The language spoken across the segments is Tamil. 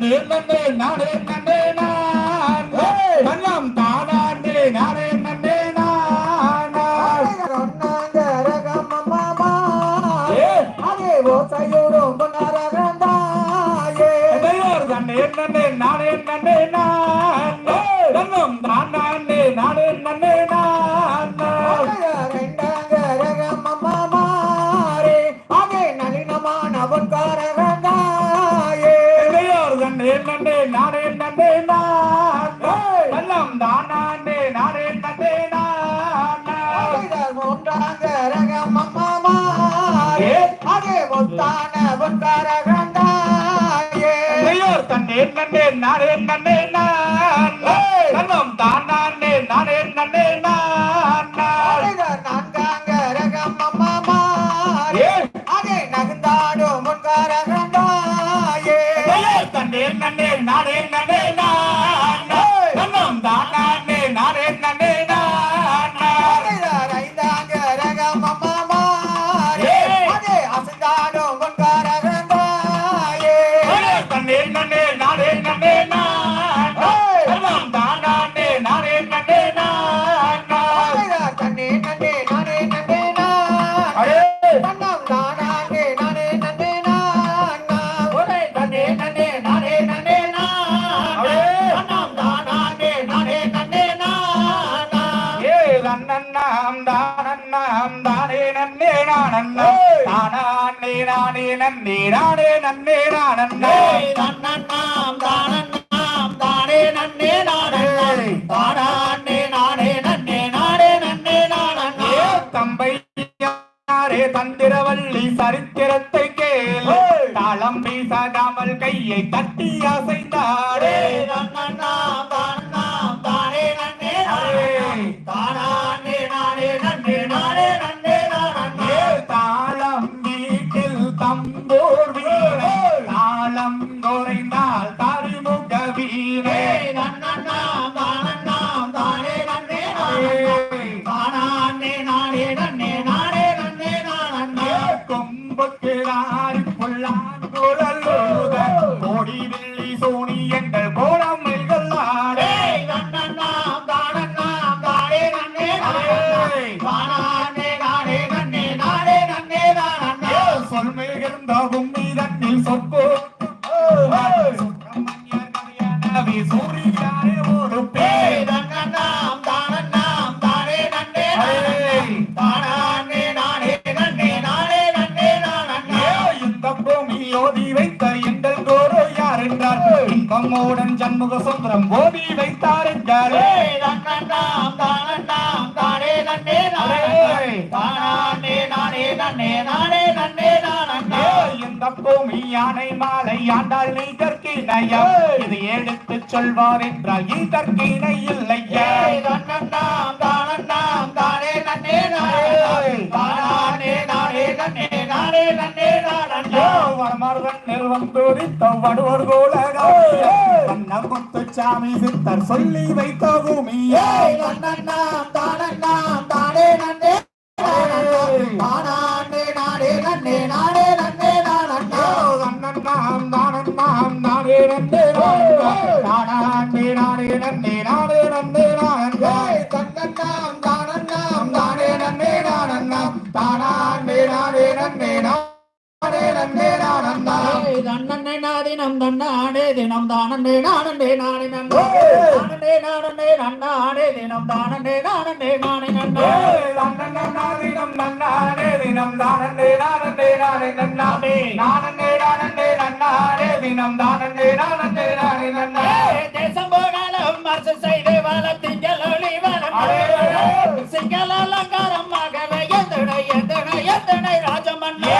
தன்னே நன்னே நானே நன்னே நான். தன்னம் தானாண்டே நானே நன்னே நான். நானே நன்னே நான். தன்னம் தானாண்டே நானே நன்னே நான். ரெண்டாங்க ரகமம்மா மாறே அதே நளினமான பொன்காரகம் தன்னே நன்னே நானே நன்னே நான். தன்னம் தானாண்டே நானே நான் நான்காங்க அதே நகுந்தாடும் தன்னே நன்னே நானே நன்னே நான். நன்னே நானன்னா தானானே நானே நன்னே நானே நன்னே நானன்னா தன்னன்னாம் தானன்னாம் தானே நன்னே நானே தானானே நானே நன்னே நானே நன்னே நானே தம்பையாரே தந்திரவள்ளி சரித்திரத்தை கேள். தாளம் வீசாகாமல் கையை தட்டி அசைந்தாரே தானானே நானே நன்னே நானே நன்னே நானே இந்த பூமி யானை மாலை ஆண்டாள் நீ கற்கினையா இது எடுத்து சொல்வார் என்றால் இதற்கிணை இல்லையா வடமருதன் நிறுவம் துடித்த வடுவர் கோலமுத்து சாமி சித்தர் சொல்லி வைத்த பூமியே தன்னன்னாம் தானன்னாம் தானே நன்னே தானானே நானே நன்னே நானே நன்னே நானே தன்னன்னாம் தானன்னாம் நானே நானே நானே நன்னே நானே நன்னே தன்னே நாதினம் தன்னாடே தினம் தானண்டே நானண்டே நானே நன்னே நானண்டே நானண்டே நன்னாடே தினம் தானண்டே நானண்டே நானே நன்னே தினம் நன்னாடே தினம் தானண்டே நானண்டே நானே நன்னாடே நானண்டே நானண்டே நன்னாடே தினம் தானண்டே நானண்டே நானே நன்னா தேசம் போனாலும் அரசு செய்து வளர்த்திங்கள் ஒளி வளம் சிங்கள அலங்காரமாகவே எந்தனை எந்தனை எந்தனை ராஜமன்னே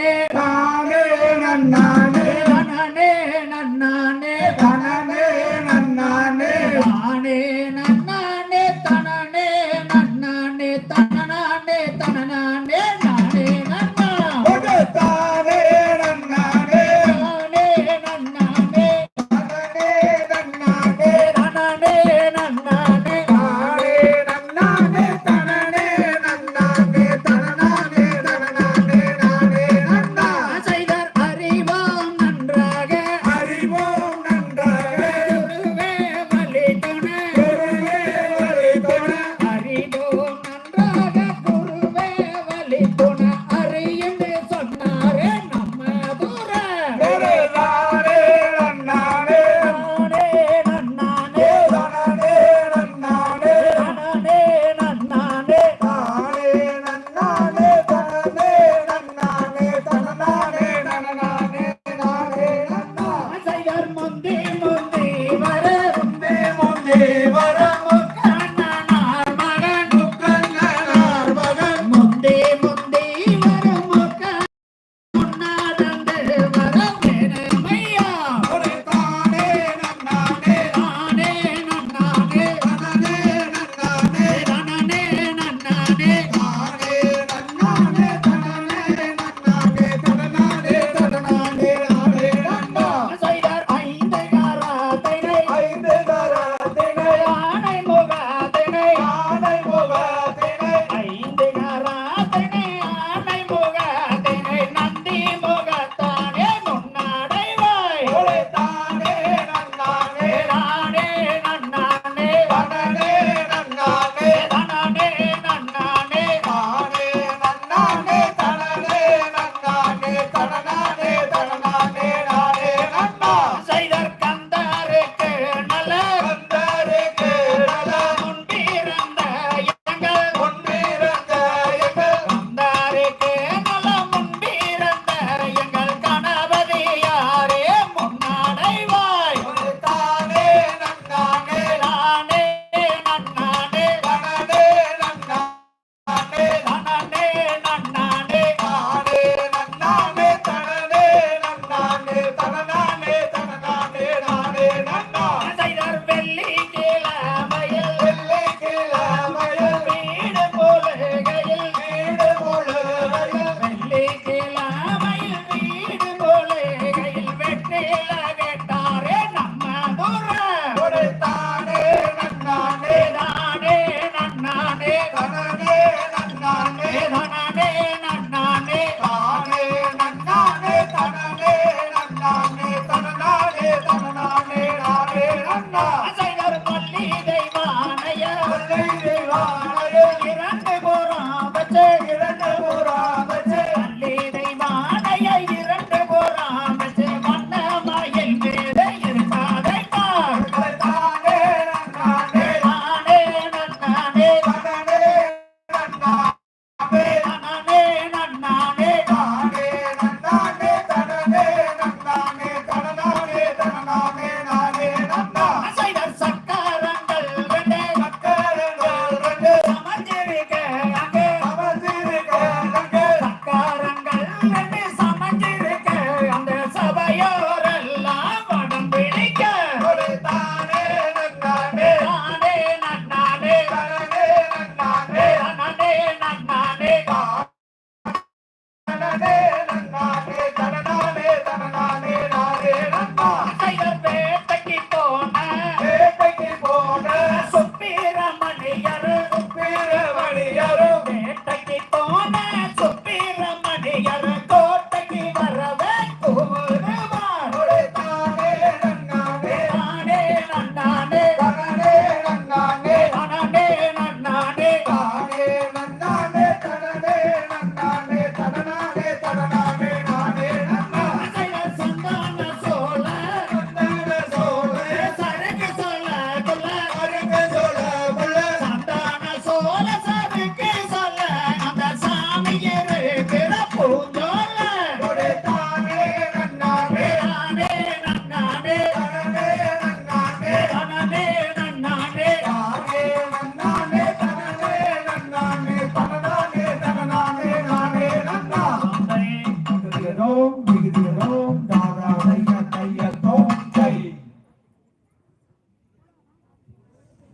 நன்னானே நானே நன்னானே